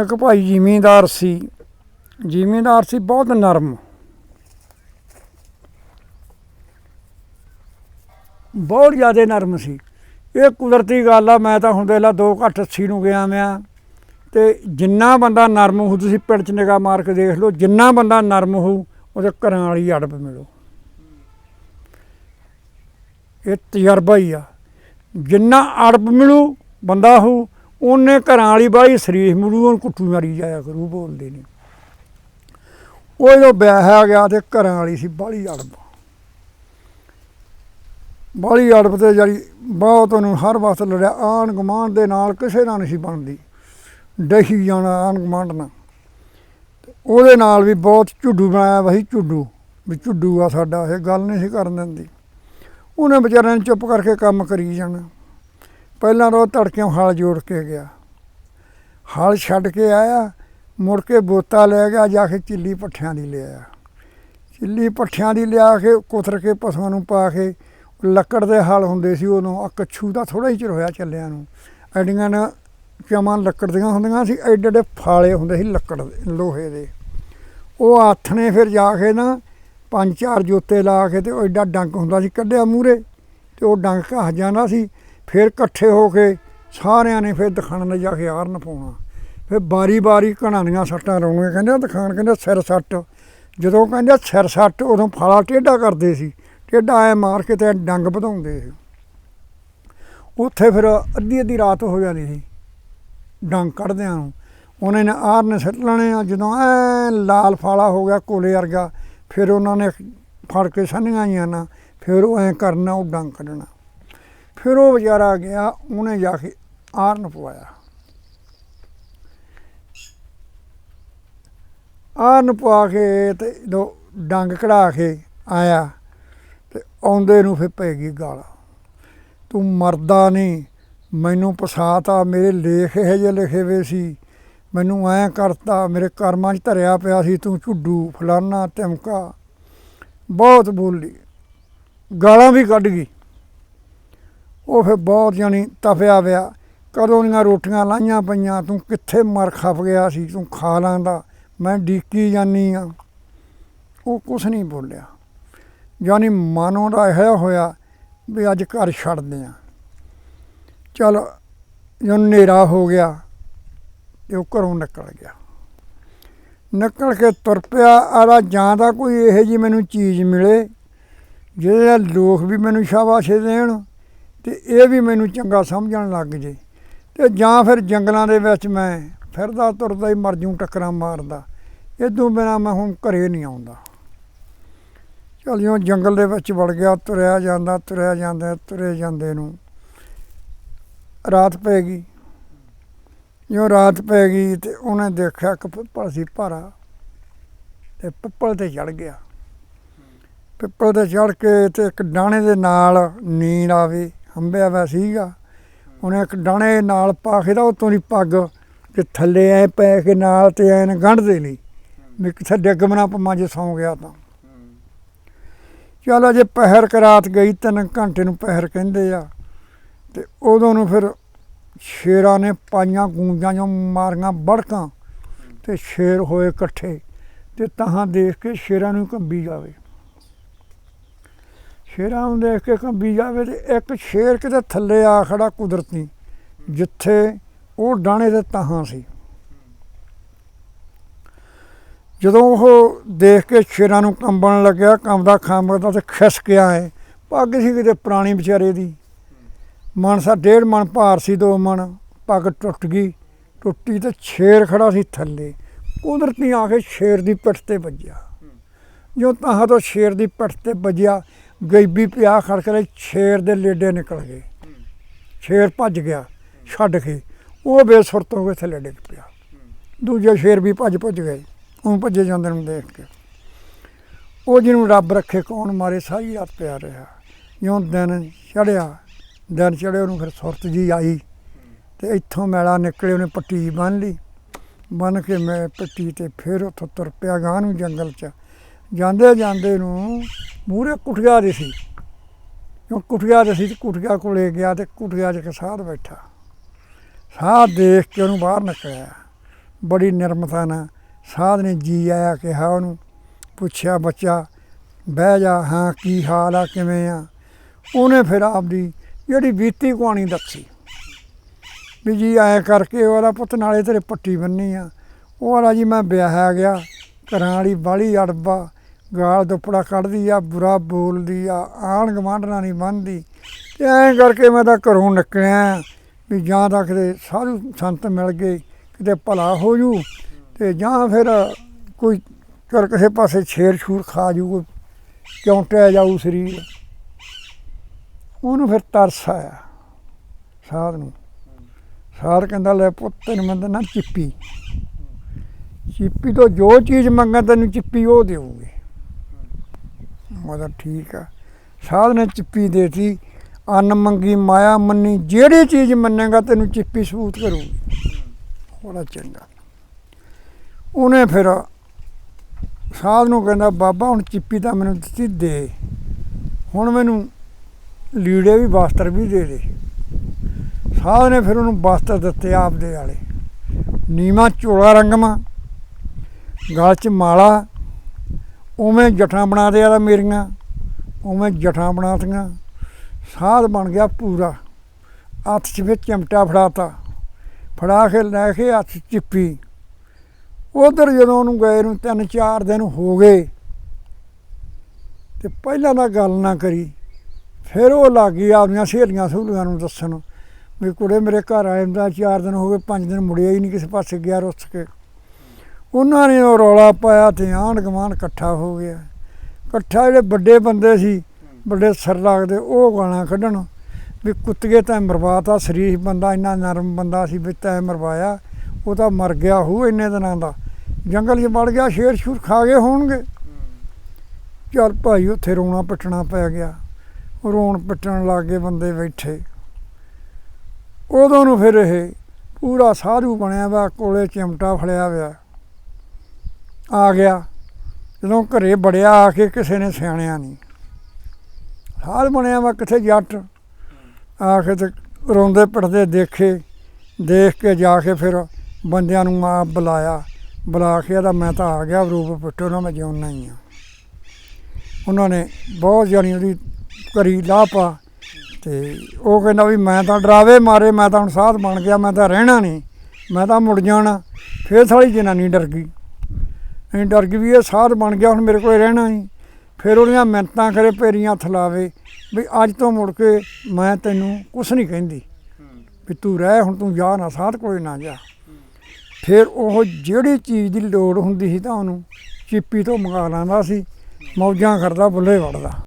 ਇੱਕ ਭਾਈ ਜ਼ਿਮੀਂਦਾਰ ਸੀ। ਜ਼ਿਮੀਂਦਾਰ ਸੀ, ਬਹੁਤ ਨਰਮ। ਬਹੁਤ ਜ਼ਿਆਦਾ ਨਰਮ ਸੀ। ਇਹ ਕੁਦਰਤੀ ਗੱਲ ਆ, ਮੈਂ ਤਾਂ ਹੁਣ ਦੇਖ ਲਾ 2 ਘੱਟ 80 ਨੂੰ ਗਿਆ ਮੈਂ ਤੇ ਜਿੰਨਾ ਬੰਦਾ ਨਰਮ ਹੋ ਤੁਸੀਂ ਪਿੰਡ 'ਚ ਨਿਗਾਹ ਮਾਰ ਕੇ ਦੇਖ ਲਓ, ਜਿੰਨਾ ਬੰਦਾ ਨਰਮ ਹੋਊ, ਉਹਦੇ ਘਰਾਂ ਵਾਲੀ ਅੜਬ ਮਿਲੋ। ਇਹ ਤਜਰਬਾ ਹੀ ਆ। ਜਿੰਨਾ ਅੜਬ ਮਿਲੂ, ਬੰਦਾ ਹੋਊ ਉਹਨੇ ਘਰਾਂ ਵਾਲੀ ਬਾਈ ਸਰੀਰ ਮਿਲੂ ਉਹਨੂੰ ਕੁੱਟੂ ਮਾਰੀ ਜਾਇਆ ਕਰੂ, ਬੋਲਦੇ ਨਹੀਂ ਉਹ ਜਦੋਂ ਵਿਆਹਿਆ ਗਿਆ ਤੇ ਘਰਾਂ ਵਾਲੀ ਸੀ ਬਾਹਲੀ ਅੜਬ। ਬਾਹਲੀ ਅੜਬ ਤੇ ਜਿਹੜੀ ਬਹੁਤ ਉਹਨੂੰ ਹਰ ਵਕਤ ਲੜਿਆ ਆਣ ਗੁਆਂਢ ਦੇ ਨਾਲ ਕਿਸੇ ਨਾਲ ਨਹੀਂ ਸੀ ਬਣਦੀ। ਡਹੀ ਜਾਣਾ ਆਣ ਗੁਆਂਢ ਨਾਲ। ਉਹਦੇ ਨਾਲ ਵੀ ਬਹੁਤ ਝੁੱਡੂ ਬਣਾਇਆ ਵਹੀ ਝੁੱਡੂ, ਵੀ ਝੁੱਡੂ ਆ ਸਾਡਾ, ਇਹ ਗੱਲ ਨਹੀਂ ਸੀ ਕਰਨ ਦਿੰਦੀ। ਉਹਨੇ ਵਿਚਾਰਿਆਂ ਨੇ ਚੁੱਪ ਕਰਕੇ ਕੰਮ ਕਰੀ ਜਾਣਾ। ਪਹਿਲਾਂ ਤਾਂ ਉਹ ਤੜਕਿਓਂ ਹਲ ਜੋੜ ਕੇ ਗਿਆ। ਹਲ ਛੱਡ ਕੇ ਆਇਆ, ਮੁੜ ਕੇ ਬੋਤਾ ਲੈ ਗਿਆ, ਜਾ ਕੇ ਚਿੱਲੀ ਪੱਠਿਆਂ ਦੀ ਲਿਆਇਆ। ਚਿੱਲੀ ਪੱਠਿਆਂ ਦੀ ਲਿਆ ਕੇ, ਕੁਤਰ ਕੇ ਪਸ਼ੂਆਂ ਨੂੰ ਪਾ ਕੇ, ਲੱਕੜ ਦੇ ਹਲ ਹੁੰਦੇ ਸੀ ਉਦੋਂ ਆ ਕੱਛੂ ਦਾ ਥੋੜਾ ਹੀ ਚਿਰ ਹੋਇਆ ਚੱਲਿਆਂ ਨੂੰ। ਐਡੀਆਂ ਨਾ ਚਮਾਂ ਲੱਕੜ ਦੀਆਂ ਹੁੰਦੀਆਂ ਸੀ, ਐਡੇ ਐਡੇ ਫਾਲੇ ਹੁੰਦੇ ਸੀ ਲੱਕੜ ਦੇ, ਲੋਹੇ ਦੇ। ਉਹ ਹੱਥ ਨੇ ਫਿਰ ਜਾ ਕੇ ਨਾ ਪੰਜ ਚਾਰ ਜੋਤੇ ਲਾ ਕੇ ਤੇ ਉਹ ਐਡਾ ਡੰਗ ਹੁੰਦਾ ਸੀ, ਕੱਢਿਆ ਮੂਰੇ ਤੇ ਉਹ ਡੰਗ ਘਸ ਜਾਂਦਾ ਸੀ। ਫਿਰ ਇਕੱਠੇ ਹੋ ਕੇ ਸਾਰਿਆਂ ਨੇ ਫਿਰ ਦਿਖਾਣ ਲੈ ਜਾ ਕੇ ਆਰਨ ਪਾਉਣਾ। ਫਿਰ ਬਾਰੀ ਬਾਰੀ ਘਣਾਂ ਸੱਟਾਂ ਲਾਉਣੀਆਂ, ਕਹਿੰਦੇ ਦਿਖਾਣ ਕਹਿੰਦੇ ਸਿਰ ਸੱਟ। ਜਦੋਂ ਕਹਿੰਦੇ ਸਿਰ ਸੱਟ, ਉਦੋਂ ਫਾਲਾ ਟੇਢਾ ਕਰਦੇ ਸੀ। ਟੇਢਾ ਐ ਮਾਰ ਕੇ ਤੇ ਡੰਗ ਵਧਾਉਂਦੇ ਸੀ। ਉੱਥੇ ਫਿਰ ਅੱਧੀ ਅੱਧੀ ਰਾਤ ਹੋ ਜਾਂਦੀ ਸੀ, ਡੰਗ ਕੱਢਦਿਆਂ ਨੂੰ। ਉਹਨੇ ਨੇ ਆਰਨ ਸੱਟ ਲੈਣੇ ਆ, ਜਦੋਂ ਐ ਲਾਲ ਫਾਲਾ ਹੋ ਗਿਆ ਕੋਲੇ ਵਰਗਾ, ਫਿਰ ਉਹਨਾਂ ਨੇ ਫੜ ਕੇ ਸੰਨੀਆਂ ਆਈਆਂ ਨਾ, ਫਿਰ ਉਹ ਐ ਕਰਨਾ, ਉਹ ਡੰਗ ਕੱਢਣਾ। ਫਿਰ ਉਹ ਵਿਚਾਰਾ ਗਿਆ, ਉਹਨੇ ਜਾ ਕੇ ਆਰਨ ਪਵਾਇਆ। ਆਰਨ ਪਵਾ ਕੇ ਤੇ ਜਦੋਂ ਡੰਗ ਕਢਾ ਕੇ ਆਇਆ ਤੇ ਆਉਂਦੇ ਨੂੰ ਫਿਰ ਪੈ ਗਈ ਗਾਲ। ਤੂੰ ਮਰਦਾ ਨਹੀਂ ਮੈਨੂੰ ਪਸਾਤਾ ਮੇਰੇ ਲੇਖ ਇਹ ਜਿਹੇ ਲਿਖੇ ਵੇ ਸੀ, ਮੈਨੂੰ ਐਂ ਕਰਤਾ, ਮੇਰੇ ਕਰਮਾਂ 'ਚ ਧਰਿਆ ਪਿਆ ਸੀ, ਤੂੰ ਝੁੱਡੂ, ਫਲਾਨਾ, ਧਮਕਾ, ਬਹੁਤ ਬੋਲੀ। ਗਾਲਾਂ ਵੀ ਕੱਢ ਗਈ। ਉਹ ਫਿਰ ਬਹੁਤ ਜਾਣੀ ਤਪਿਆ ਪਿਆ। ਕਦੋਂ ਦੀਆਂ ਰੋਟੀਆਂ ਲਾਈਆਂ ਪਈਆਂ, ਤੂੰ ਕਿੱਥੇ ਮਰ ਖਪ ਗਿਆ ਸੀ, ਤੂੰ ਖਾ ਲਾਂਦਾ, ਮੈਂ ਡੀਕੀ ਜਾਨੀ ਆ। ਉਹ ਕੁਛ ਨਹੀਂ ਬੋਲਿਆ। ਯਾਨੀ ਮਨ ਉਹਦਾ ਇਹੋ ਹੋਇਆ ਵੀ ਅੱਜ ਘਰ ਛੱਡਦੇ ਆ। ਚਲ ਜਦੋਂ ਹਨੇਰਾ ਹੋ ਗਿਆ ਤੇ ਉਹ ਘਰੋਂ ਨਿਕਲ ਗਿਆ। ਨਿਕਲ ਕੇ ਤੁਰ ਪਿਆ ਆਦਾ ਜਾਂ ਤਾਂ ਕੋਈ ਇਹੋ ਜੀ ਮੈਨੂੰ ਚੀਜ਼ ਮਿਲੇ, ਜਿਹਦੇ ਨਾਲ ਲੋਕ ਵੀ ਮੈਨੂੰ ਸ਼ਾਬਾਸ਼ ਦੇਣ। ਤੇ ਇਹ ਵੀ ਮੈਨੂੰ ਚੰਗਾ ਸਮਝਣ ਲੱਗ ਜੇ। ਤੇ ਜਾਂ ਫਿਰ ਜੰਗਲਾਂ ਦੇ ਵਿੱਚ ਮੈਂ ਫਿਰਦਾ, ਤੁਰਦਾ ਹੀ ਮਰ ਜੂ ਟੱਕਰਾਂ ਮਾਰਦਾ। ਇਦੋਂ ਬਿਨਾ ਮੈਂ ਹੁਣ ਘਰੇ ਨਹੀਂ ਆਉਂਦਾ। ਚਲ ਜਿਉਂ ਜੰਗਲ ਦੇ ਵਿੱਚ ਵੜ ਗਿਆ, ਤੁਰਿਆ ਜਾਂਦਾ ਤੁਰਿਆ ਜਾਂਦਾ, ਤੁਰੇ ਜਾਂਦੇ ਨੂੰ। ਰਾਤ ਪੈ ਗਈ। ਜਿਉਂ ਰਾਤ ਪੈ ਗਈ ਤੇ ਉਹਨੇ ਦੇਖਿਆ ਇੱਕ ਪਿੱਪਲ ਸੀ ਭਾਰਾ ਤੇ ਪਿੱਪਲ ਤੇ ਚੜ ਗਿਆ। ਪਿੱਪਲ ਤੇ ਚੜ ਕੇ ਤੇ ਇੱਕ ਡਾਣੇ ਦੇ ਨਾਲ ਨੀਂਦ ਆਵੇ। ਹੰਬਿਆ ਵਾ ਸੀਗਾ। ਉਹਨੇ ਇੱਕ ਡਾਣੇ ਨਾਲ ਪਾ ਕੇ ਤਾਂ ਉਤੋਂ ਦੀ ਪੱਗ ਤੇ ਥੱਲੇ ਐ ਪੈ ਕੇ ਨਾਲ ਤੇ ਐਨ ਗੰਢ ਦੇ ਲਈ। ਵੀ ਕਿੱਥੇ ਡਿੱਗ ਮਨਾ ਪਮਾ ਜੇ ਸੌਂ ਗਿਆ ਤਾਂ। ਚਲੋ ਜੇ ਪਹਿਰ ਕਰਾਤ ਗਈ, ਤਿੰਨ ਘੰਟੇ ਨੂੰ ਪਹਿਰ ਕਹਿੰਦੇ ਆ। ਤੇ ਉਦੋਂ ਨੂੰ ਫਿਰ ਸ਼ੇਰਾਂ ਨੇ ਪਾਈਆਂ, ਗੂੰਜਾਂ ਜੋ ਮਾਰੀਆਂ ਬੜਕਾਂ ਤੇ ਸ਼ੇਰ ਹੋਏ ਇਕੱਠੇ ਤੇ ਤਾਹਾਂ ਦੇਖ ਕੇ ਸ਼ੇਰਾਂ ਨੂੰ ਕੰਬੀ ਜਾਵੇ। ਸ਼ੇਰਾਂ ਨੂੰ ਦੇਖ ਕੇ ਕੰਬੀ ਜਾਵੇ ਤੇ ਇੱਕ ਸ਼ੇਰ ਕਿਤੇ ਥੱਲੇ ਆ ਖੜਾ ਕੁਦਰਤੀ ਜਿੱਥੇ ਉਹ ਡਾਣੇ ਦੇ ਤਾਹਾਂ ਸੀ। ਜਦੋਂ ਉਹ ਦੇਖ ਕੇ ਸ਼ੇਰਾਂ ਨੂੰ ਕੰਬਣ ਲੱਗਿਆ ਕੰਬਦਾ ਖਾਂਬਦਾ ਤੇ ਖਿਸਕਿਆ ਹੈ ਪੱਗ ਸੀ ਕਿਤੇ ਪੁਰਾਣੀ ਵਿਚਾਰੇ ਦੀ। ਮਨਸਾ ਡੇਢ ਮਣ ਭਾਰ ਸੀ ਦੋ ਮਣ ਪੱਗ ਟੁੱਟ ਗਈ। ਟੁੱਟੀ ਤੇ ਸ਼ੇਰ ਖੜਾ ਸੀ ਥੱਲੇ। ਕੁਦਰਤੀ ਆ ਕੇ ਸ਼ੇਰ ਦੀ ਪਿੱਠ ਤੇ ਵੱਜਿਆ। ਜੋ ਤਾਂ ਤੋਂ ਸ਼ੇਰ ਦੀ ਪਿੱਠ ਤੇ ਵੱਜਿਆ ਗਰੀਬੀ ਪਿਆ ਖੜਕ ਲਈ ਸ਼ੇਰ ਦੇ ਲੇਡੇ ਨਿਕਲ ਗਏ। ਸ਼ੇਰ ਭੱਜ ਗਿਆ, ਛੱਡ ਕੇ। ਉਹ ਬੇਸੁਰਤ ਹੋ ਕੇ ਥੱਲੇ ਡਿੱਗ ਪਿਆ। ਦੂਜੇ ਸ਼ੇਰ ਵੀ ਭੱਜ ਭੱਜ ਗਏ ਉਹ ਭੱਜੇ ਜਾਂਦੇ ਨੂੰ ਦੇਖ ਕੇ। ਉਹ ਜਿਹਨੂੰ ਰੱਬ ਰੱਖੇ, ਕੌਣ ਮਾਰੇ, ਸਾਰੀ ਰਾਤ ਪਿਆ ਰਿਹਾ। ਜਿਉਂ ਦਿਨ ਚੜਿਆ ਦਿਨ ਚੜਿਆ ਉਹਨੂੰ ਫਿਰ ਸੁਰਤ ਜੀ ਆਈ। ਤੇ ਇੱਥੋਂ ਮੈਲਾ ਨਿਕਲੇ, ਉਹਨੇ ਪੱਟੀ ਬੰਨ ਲਈ। ਬੰਨ ਕੇ ਮੈਂ ਪੱਟੀ ਤੇ ਫਿਰ ਉੱਥੋਂ ਤੁਰ ਪਿਆ ਗਾਂ ਨੂੰ ਜੰਗਲ 'ਚ। ਜਾਂਦੇ ਜਾਂਦੇ ਨੂੰ ਮੂਰੇ ਕੁਠਿਆ ਦੇ ਸੀ। ਜੋ ਕੁਠਿਆ ਦੇ ਸੀ ਕੁਠਿਆ ਕੋਲੇ ਗਿਆ ਤੇ ਕੁਠਿਆ 'ਚ ਇੱਕ ਸਾਧ ਬੈਠਾ। ਸਾਧ ਦੇਖ ਕੇ ਉਹਨੂੰ ਬਾਹਰ ਨਿਕਲਿਆ। ਬੜੀ ਨਿਰਮਤਾ ਨਾਲ ਸਾਧ ਨੇ ਜੀ ਆਇਆ ਕਿਹਾ ਉਹਨੂੰ, ਪੁੱਛਿਆ, ਬੱਚਾ, ਬਹਿ ਜਾ, ਹਾਂ, ਕੀ ਹਾਲ ਆ, ਕਿਵੇਂ ਆ? ਉਹਨੇ ਫਿਰ ਆਪਦੀ ਜਿਹੜੀ ਬੀਤੀ ਕਹਾਣੀ ਦੱਸੀ। ਵੀ ਜੀ ਐ ਕਰਕੇ ਉਹਦਾ ਪੁੱਤ ਨਾਲੇ ਤੇਰੇ ਪੱਟੀ ਬੰਨੀ ਆ। ਉਹ ਵਾਲਾ ਜੀ ਮੈਂ ਵਿਆਹਿਆ ਗਿਆ, ਘਰਾਂ ਵਾਲੀ ਬਾਲੀ ਅੜਬਾ ਗਾਲ ਦੁੱਪੜਾ ਕੱਢਦੀ ਆ, ਬੁਰਾ ਬੋਲਦੀ ਆ, ਆਣ ਗਵਾਂਢਣਾ ਨਹੀਂ ਬੰਨਦੀ ਤੇ ਐਂ ਕਰਕੇ ਮੈਂ ਤਾਂ ਘਰੋਂ ਨਿਕਲਿਆ ਵੀ ਜਾਂ ਤਾਂ ਕਿਤੇ ਸਾਧੂ ਸੰਤ ਮਿਲ ਗਏ, ਕਿਤੇ ਭਲਾ ਹੋ ਜੂ ਤੇ ਜਾਂ ਫਿਰ ਕੋਈ ਕਰ ਕਿਸੇ ਪਾਸੇ ਛੇਰ ਛੂਰ ਖਾ ਜੂ, ਕੋਈ ਕਿਉਂਟਿਆ ਜਾਊ ਸਰੀਰ। ਉਹਨੂੰ ਫਿਰ ਤਰਸ ਆਇਆ, ਸਾਧ ਨੂੰ। ਸਾਧ ਕਹਿੰਦਾ, ਲੈ ਪੁੱਤ, ਤੈਨੂੰ ਮੈਂ ਨਾ ਚਿੱਪੀ। ਚਿੱਪੀ ਤੋਂ ਜੋ ਚੀਜ਼ ਮੰਗਾਂ, ਤੈਨੂੰ ਚਿੱਪੀ ਉਹ ਦੇਊਗੀ। ਮਤਲਬ ਠੀਕ ਆ। ਸਾਧ ਨੇ ਚਿੱਪੀ ਦੇਤੀ, ਅੰਨ ਮੰਗੀ ਮਾਇਆ ਮੰਨੀ, ਜਿਹੜੀ ਚੀਜ਼ ਮੰਨੇਗਾ ਤੈਨੂੰ ਚਿੱਪੀ ਸਬੂਤ ਕਰੂਗੀ। ਬੜਾ ਚੰਗਾ। ਉਹਨੇ ਫਿਰ ਸਾਧ ਨੂੰ ਕਹਿੰਦਾ, ਬਾਬਾ, ਹੁਣ ਚਿੱਪੀ ਤਾਂ ਮੈਨੂੰ ਦਿੱਤੀ, ਦੇ। ਹੁਣ ਮੈਨੂੰ ਲੀੜੇ ਵੀ, ਵਸਤਰ ਵੀ ਦੇ ਦੇ। ਸਾਧ ਨੇ ਫਿਰ ਉਹਨੂੰ ਵਸਤਰ ਦਿੱਤੇ ਆਪਦੇ ਵਾਲੇ। ਨੀਮਾ ਚੋਲਾ ਰੰਗਮਾ ਗਲ 'ਚ ਮਾਲਾ ਉਵੇਂ ਜਠਾਂ ਬਣਾ ਦੇ ਆ ਮੇਰੀਆਂ, ਉਵੇਂ ਜਠਾਂ ਬਣਾਤੀਆਂ ਸਾਧ ਬਣ ਗਿਆ ਪੂਰਾ। ਹੱਥ 'ਚ ਵਿੱਚ ਚਮਟਾ ਫੜਾਤਾ। ਫੜਾ ਕੇ ਲੈ ਕੇ ਹੱਥ ਚਿੱਪੀ। ਉਧਰ ਜਦੋਂ ਉਹਨੂੰ ਗਏ ਨੂੰ ਤਿੰਨ ਚਾਰ ਦਿਨ ਹੋ ਗਏ, ਤੇ ਪਹਿਲਾਂ ਤਾਂ ਗੱਲ ਨਾ ਕਰੀ। ਫਿਰ ਉਹ ਲੱਗੀ ਆਪਣੀਆਂ ਸਹੇਲੀਆਂ ਸਹੂਲੀਆਂ ਨੂੰ ਦੱਸਣ। ਵੀ ਕੁੜੇ ਮੇਰੇ ਘਰ ਆਏ ਦਾ ਚਾਰ ਦਿਨ ਹੋ ਗਏ, ਪੰਜ ਦਿਨ ਮੁੜਿਆ ਹੀ ਨਹੀਂ ਕਿਸੇ ਪਾਸੇ ਗਿਆ ਰੁੱਸ ਕੇ। ਉਹਨਾਂ ਨੇ ਉਹ ਰੌਲਾ ਪਾਇਆ ਤੇ ਆਂਢ ਗੁਆਂਢ ਇਕੱਠਾ ਹੋ ਗਿਆ। ਇਕੱਠਾ ਜਿਹੜੇ ਵੱਡੇ ਬੰਦੇ ਸੀ, ਵੱਡੇ ਸਰ ਲੱਗਦੇ, ਉਹ ਗਾਲਾਂ ਕੱਢਣ ਵੀ ਕੁੱਤਗੇ ਤਾਂ ਮਰਵਾਤਾ, ਸ਼ਰੀਫ ਬੰਦਾ, ਇੰਨਾ ਨਰਮ ਬੰਦਾ ਸੀ ਵੀ ਤੈਂ ਮਰਵਾਇਆ, ਉਹ ਤਾਂ ਮਰ ਗਿਆ ਹੂ ਇੰਨੇ ਦਿਨਾਂ ਦਾ। ਜੰਗਲ 'ਚ ਵੜ ਗਿਆ, ਸ਼ੇਰ ਸ਼ੂਰ ਖਾ ਗਏ ਹੋਣਗੇ। ਚੱਲ ਭਾਈ, ਉੱਥੇ ਰੋਣਾ ਪਿੱਟਣਾ ਪੈ ਗਿਆ। ਰੋਣ ਪਿੱਟਣ ਲੱਗ ਗਏ ਬੰਦੇ ਬੈਠੇ। ਉਦੋਂ ਨੂੰ ਫਿਰ ਇਹ ਪੂਰਾ ਸਾਧੂ ਬਣਿਆ ਵਾ, ਕੋਲੇ ਚਿਮਟਾ ਫੜਿਆ ਹੋਇਆ। ਆ ਗਿਆ। ਜਦੋਂ ਘਰੇ ਬੜਿਆ ਆ ਕੇ ਕਿਸੇ ਨੇ ਸਿਆਣਿਆ ਨਹੀਂ ਸਾਧ ਬਣਿਆ ਵਾ ਕਿੱਥੇ ਜੱਟ। ਆ ਕੇ ਤੇ ਰੋਂਦੇ ਪਿੱਟਦੇ ਦੇਖੇ। ਦੇਖ ਕੇ ਜਾ ਕੇ ਫਿਰ ਬੰਦਿਆਂ ਨੂੰ ਆਪ ਬੁਲਾਇਆ। ਬੁਲਾ ਕੇ ਇਹਦਾ ਮੈਂ ਤਾਂ ਆ ਗਿਆ, ਰੂਪ ਪਿੱਟੋ ਨਾ, ਮੈਂ ਜਿਉਣਾ ਹੀ ਆ। ਉਹਨਾਂ ਨੇ ਬਹੁਤ ਜਾਣੀ ਉਹਦੀ ਕਰੀ ਲਾਪਾ ਤੇ ਉਹ ਕਹਿੰਦਾ ਵੀ ਮੈਂ ਤਾਂ ਡਰਾਵੇ ਮਾਰੇ, ਮੈਂ ਤਾਂ ਹੁਣ ਸਾਧ ਬਣ ਗਿਆ, ਮੈਂ ਤਾਂ ਰਹਿਣਾ ਨਹੀਂ, ਮੈਂ ਤਾਂ ਮੁੜ ਜਾਣਾ। ਫੇਰ ਸਾਲੀ ਜਨਾਨੀ ਡਰ ਗਈ। ਇਹ ਡਰ ਗਈ ਵੀ ਇਹ ਸਾਧ ਬਣ ਗਿਆ, ਹੁਣ ਮੇਰੇ ਕੋਲ ਰਹਿਣਾ ਹੀ ਫਿਰ ਉਹਦੀਆਂ ਮਿੰਤਾਂ ਕਰੇ, ਪੇਰੀਆਂ ਹੱਥ ਲਾਵੇ, ਵੀ ਅੱਜ ਤੋਂ ਮੁੜ ਕੇ ਮੈਂ ਤੈਨੂੰ ਕੁਛ ਨਹੀਂ ਕਹਿੰਦੀ। ਵੀ ਤੂੰ ਰਹਿ, ਹੁਣ ਤੂੰ ਜਾ ਨਾ ਸਾਧ ਕੋਲੇ ਨਾ ਜਾ। ਫਿਰ ਉਹ ਜਿਹੜੀ ਚੀਜ਼ ਦੀ ਲੋੜ ਹੁੰਦੀ ਸੀ ਤਾਂ ਉਹਨੂੰ ਚਿੱਪੀ ਤੋਂ ਮੰਗਾ ਲੈਂਦਾ ਸੀ। ਮੌਜਾਂ ਕਰਦਾ, ਬੁੱਲੇ ਵੜਦਾ।